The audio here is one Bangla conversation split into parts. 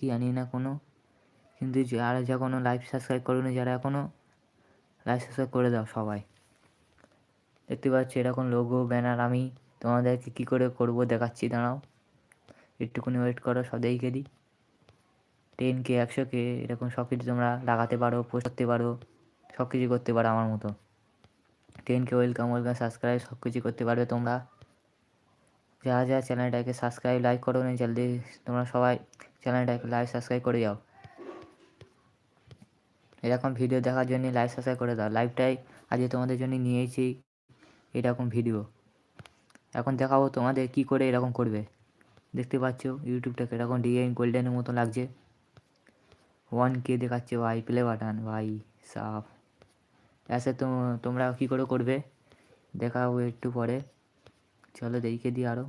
কি জানি না কোনো। কিন্তু যারা যখনও লাইভ সাবস্ক্রাইব করোনি যারা এখনও লাইভ সাবস্ক্রাইব করে দাও সবাই। দেখতে পাচ্ছি এরকম লোগো ব্যানার আমি তোমাদেরকে কী করে করব দেখাচ্ছি, দাঁড়াও। একটুখানি ওয়েট করো দেখে দিই টেন কে একশো কে এরকম সব কিছু তোমরা লাগাতে পারো পোস্ট করতে পারো, সব কিছু করতে পারো আমার মতো। Ten K welcome welcome subscribe সব কিছু করতে পারবে তোমরা। যারা যারা চ্যানেলটাকে সাবস্ক্রাইব লাইক করো নি, জলদি তোমরা সবাই চ্যানেলটাকে লাইভ সাবস্ক্রাইব করে যাও। এরকম ভিডিও দেখার জন্য লাইভ সাবস্ক্রাইব করে দাও। লাইভটাই আজকে তোমাদের জন্য নিয়েছি এরকম ভিডিও এখন দেখাবো তোমাদের কি করে এরকম করবে। দেখতে পাচ্ছ ইউটিউবটাকে এরকম ডিজাইন গোল্ডেনের মতো লাগছে। ওয়ান কে দেখাচ্ছে ভাই প্লে বাটন ভাই, সাফ। এসে তো তোমরা কী করে করবে? দেখাবো একটু পরে। চলো দেখে দিই আরও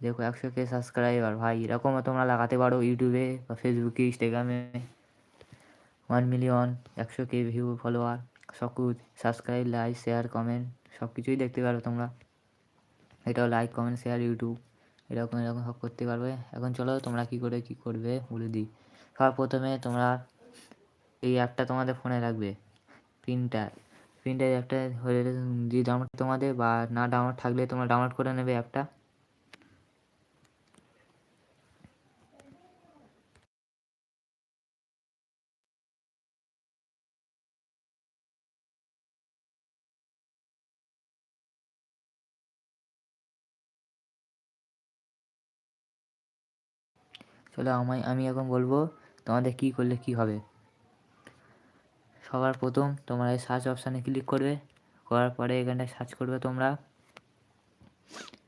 দেখো একশো কে সাবস্ক্রাইবার ভাই। এরকমও তোমরা লাগাতে পারো ইউটিউবে বা ফেসবুকে ইনস্টাগ্রামে ওয়ান মিলিয়ন একশো কে ভিউ ফলোয়ার সব কিছু সাবস্ক্রাইব লাইক শেয়ার কমেন্ট সব কিছুই দেখতে পারো তোমরা। এটাও লাইক কমেন্ট শেয়ার ইউটিউব এরকম এরকম সব করতে পারবে। এখন চলো তোমরা কী করে, কী করবে বলে দিই। সবার প্রথমে তোমরা এই অ্যাপটা তোমাদের ফোনে রাখবে। প্রিন্টার প্রিন্টার অ্যাপটা হয়ে যদি ডাউনলোড তোমাদের বা না ডাউনলোড থাকলে তোমরা ডাউনলোড করে নেবে অ্যাপটা চলো আমায়, আমি এখন বলব তোমাদের কী করলে কী হবে। সবার প্রথম তোমরা এই সার্চ অপশানে ক্লিক করবে, করার পরে এখানটায় সার্চ করবে তোমরা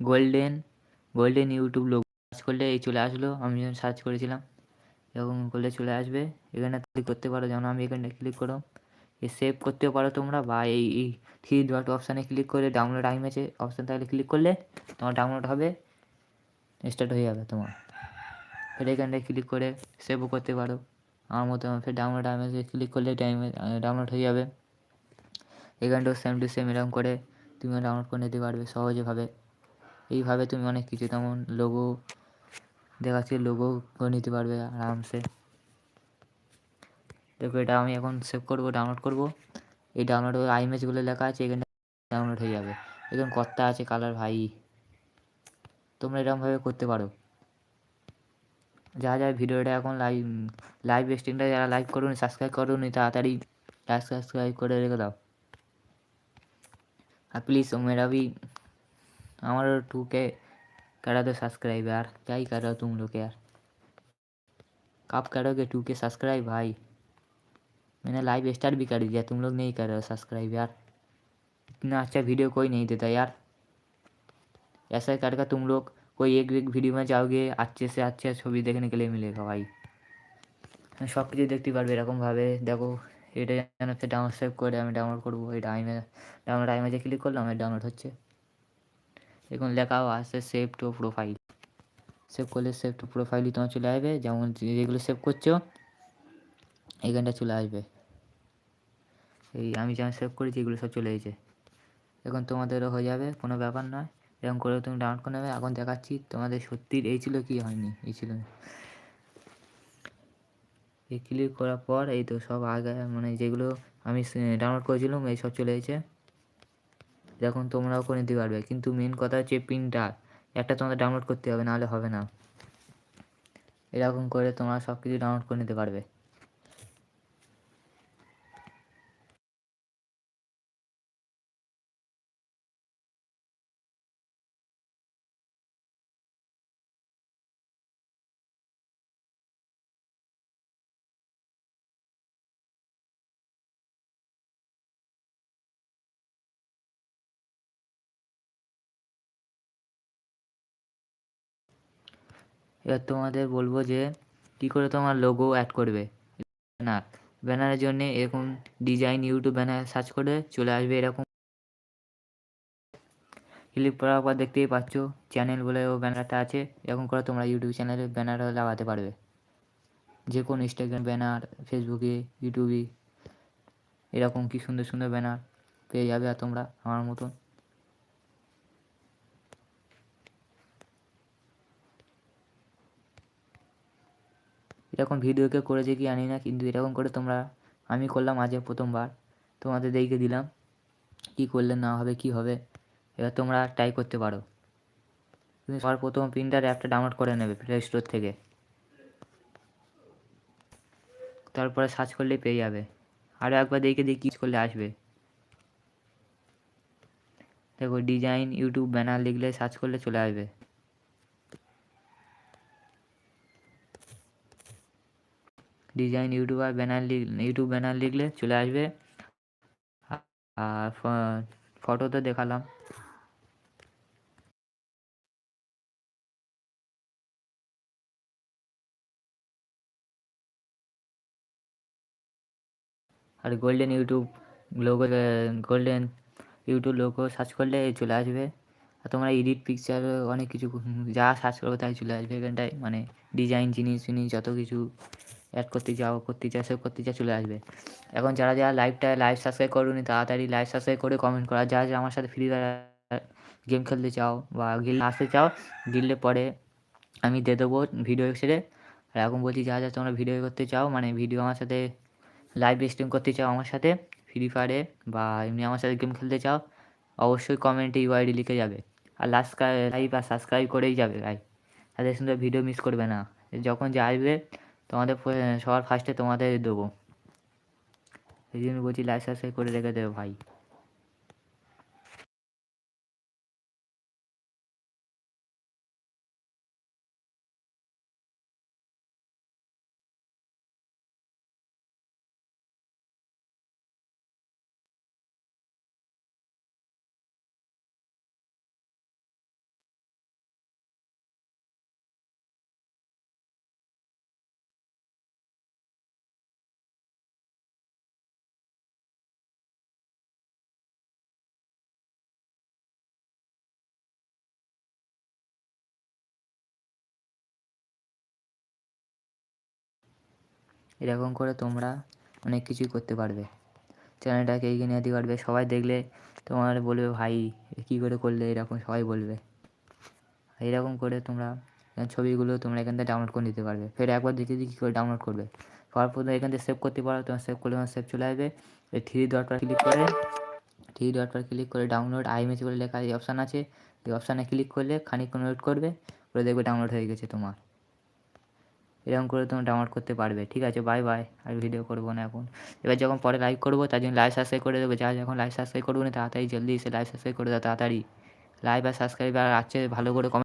golden golden YouTube logo search করলে এই চলে আসলো, আমি যখন সার্চ করেছিলাম, এরকম করলে চলে আসবে। এখানে ক্লিক করতে পারো, যেমন আমি এখানে ক্লিক করো এ সেভ করতেও পারো তোমরা, বা এই এই থ্রি ডট অপশানে ক্লিক করে ডাউনলোড আইমেছে অপশান তাহলে ক্লিক করলে তোমার ডাউনলোড হবে স্টার্ট হয়ে যাবে তোমার। ফের এখানটায় ক্লিক করে সেভও করতে পারো। আমার মতো ফের ডাউনলোড আইমেজে ক্লিক করলে টাইমে ডাউনলোড হয়ে যাবে। এখানটাও সেম টু সেম এরকম করে তুমিও ডাউনলোড করে নিতে পারবে সহজেভাবে। এইভাবে তুমি অনেক কিছু তেমন লোগো দেখাচ্ছে লোগো করে নিতে পারবে আরামসে। দেখো, এটা আমি এখন সেভ করব ডাউনলোড করব। এই ডাউনলোড আইমেজগুলো লেখা আছে, এখানে ডাউনলোড হয়ে যাবে। এখানে কর্তা আছে কালার ভাই। তোমরা এরকমভাবে করতে পারো। যারা যারা ভিডিওটা এখন লাইভ লাইভ স্ট্রিমটা যারা লাইভ করুন সাবস্ক্রাইব করুন তাড়াতাড়ি লাইক সাবস্ক্রাইব করে রেখে দাও আর प्लीज़ मेरा भी हमारा टू के करा दो सब्सक्राइब यार क्या ही कर रहे हो तुम लोग यार कब करोगे टू के सब्सक्राइब भाई मैंने लाइव स्टार्ट भी कर दिया तुम लोग नहीं कर रहे हो सब्सक्राइब यार इतना अच्छा वीडियो कोई नहीं देता यार ऐसा करके तुम लोग कोई एक एक वीडियो में जाओगे, अच्छे से अच्छा छवि देखने के लिए मिलेगा भाई। সব কিছু দেখতে পারবে এরকমভাবে দেখো এটা যেন হচ্ছে ডাউনলোড সেভ করে আমি ডাউনলোড করব এই টাইমে ডাউনলোড টাইমে যে ক্লিক করলাম এটা ডাউনলোড হচ্ছে। দেখুন, লেখাও আসছে সেভ টু প্রোফাইল সেভ করলে সেভ টু প্রোফাইলই তোমার চলে আসবে। যেমন যেগুলো সেভ করছ, এখানটা চলে আসবে। এই আমি যেমন সেভ করেছি, এগুলো সব চলে এসেছে। এখন তোমাদেরও হয়ে যাবে, কোনো ব্যাপার নয়। এরকম করে তুমি ডাউনলোড করে নেবে। এখন দেখাচ্ছি তোমাদের সত্যির এই ছিল কি হয়নি, এই ছিল এই ক্লিক করার পর এই তো সব আগে মানে যেগুলো আমি ডাউনলোড করেছিলাম, এই সব চলে এসেছে। দেখুন তোমরাও করে নিতে পারবে। কিন্তু মেন কথা হচ্ছে প্রিন্টার একটা তোমাদের ডাউনলোড করতে হবে, নাহলে হবে না। এরকম করে তোমরা সব কিছু ডাউনলোড করে নিতে পারবে। এবার তোমাদের বলব যে, কী করে তোমার লোগো অ্যাড করবে? ব্যানার ব্যানারের জন্যে এরকম ডিজাইন ইউটিউব ব্যানার সার্চ করে চলে আসবে এরকম। ক্লিক করার পর দেখতেই পাচ্ছ চ্যানেল বলে ও ব্যানারটা আছে। এরকম করে তোমরা ইউটিউব চ্যানেলে ব্যানার লাগাতে পারবে। যে কোনো ইনস্টাগ্রাম ব্যানার ফেসবুকে ইউটিউবে এরকম কি সুন্দর সুন্দর ব্যানার পেয়ে যাবে আর তোমরা আমার মতন। এরকম ভিডিও কেউ করেছে কি জানি না, কিন্তু এরকম করে তোমরা, আমি করলাম আজকে প্রথমবার। তোমাদের দেখে দিলাম, কি করলে না হবে, কি হবে। এবার তোমরা ট্রাই করতে পারো। তুমি সবার প্রথম প্রিন্টার অ্যাপটা ডাউনলোড করে নেবে প্লে স্টোর থেকে। তারপরে সার্চ করলেই পেয়ে যাবে। আরও একবার দেখে দিয়ে কী করলে আসবে। দেখো ডিজাইন ইউটিউব ব্যানার লিখলে সার্চ করলে চলে আসবে। ডিজাইন ইউটিউব আর ব্যানার ইউটিউব ব্যানার লিখলে চলে আসবে। আর ফটো তো দেখালাম। আর golden YouTube logo golden YouTube logo search করলে চলে আসবে। আর তোমরা এডিট পিকচার অনেক কিছু যা সার্চ করবে তাই চলে আসবে। এখানটায় মানে ডিজাইন জিনিস ফিনিস যত কিছু অ্যাড করতে চাও করতে চাও সব করতে চাও চলে আসবে। এখন যারা যারা লাইভটা লাইভ সাবস্ক্রাইব করুনি, তাড়াতাড়ি লাইভ সাবস্ক্রাইব করে কমেন্ট করা। যা যা আমার সাথে ফ্রি ফায়ার গেম খেলতে চাও বা গিল আসতে চাও গিললে পরে আমি দিয়ে দেবো ভিডিও ছেড়ে আর এখন বলছি যা যা তোমরা ভিডিও করতে চাও মানে ভিডিও আমার সাথে লাইভ স্ট্রিম করতে চাও আমার সাথে ফ্রি ফায়ারে বা এমনি আমার সাথে গেম খেলতে চাও, অবশ্যই কমেন্টে ইউআইডি লিখে যাবে। আর লাস্ট লাইভ আর সাবস্ক্রাইব করেই যাবে ভাই তাদের সুন্দর ভিডিও মিস করবে না। যখন যা আসবে, তোমাদের সবার ফার্স্টে তোমাদের দেবো। এই জন্য বলছি লাইভ সাবস্ক্রাইব করে রেখে দেবে, ভাই। এরকম করে তোমরা অনেক কিছুই করতে পারবে। চ্যানেলটাকে এগিয়ে নিয়ে যেতে পারবে। সবাই দেখলে তোমার বলবে, ভাই, কী করে করলে? এরকম সবাই বলবে। এরকম করে তোমরা ছবিগুলো তোমরা এখান থেকে ডাউনলোড করে নিতে পারবে। ফের একবার দেখে দিই কী করে ডাউনলোড করবে। সবার প্রথমে এখান থেকে সেভ করতে পারো। তোমার সেভ করলে তোমার সেভ চলে আসবে। এই থ্রি ডট পর ক্লিক করে থ্রি ডট পর ক্লিক করে ডাউনলোড আইএমএস বলে লেখা এই অপশান আছে। এই অপশানে ক্লিক করলে খানিকক্ষণ ওয়েট করবে। করে দেখবে ডাউনলোড হয়ে গেছে তোমার। এরকম করে তুমি ডাউনলোড করতে পারবে। ঠিক আছে বাই বাই আর ভিডিও করব না এখন। এবার যখন পরে লাইক করব, তার জন্য লাইভ সাবস্ক্রাইব করে দেবো। যা যখন লাইভ সাবস্ক্রাইব করব না, তাড়াতাড়ি জলদি এসে লাইভ সাবস্ক্রাইব করে দাও, তাড়াতাড়ি। লাইভ আর সাবস্ক্রাইব আর আছে, ভালো করে কমেন্ট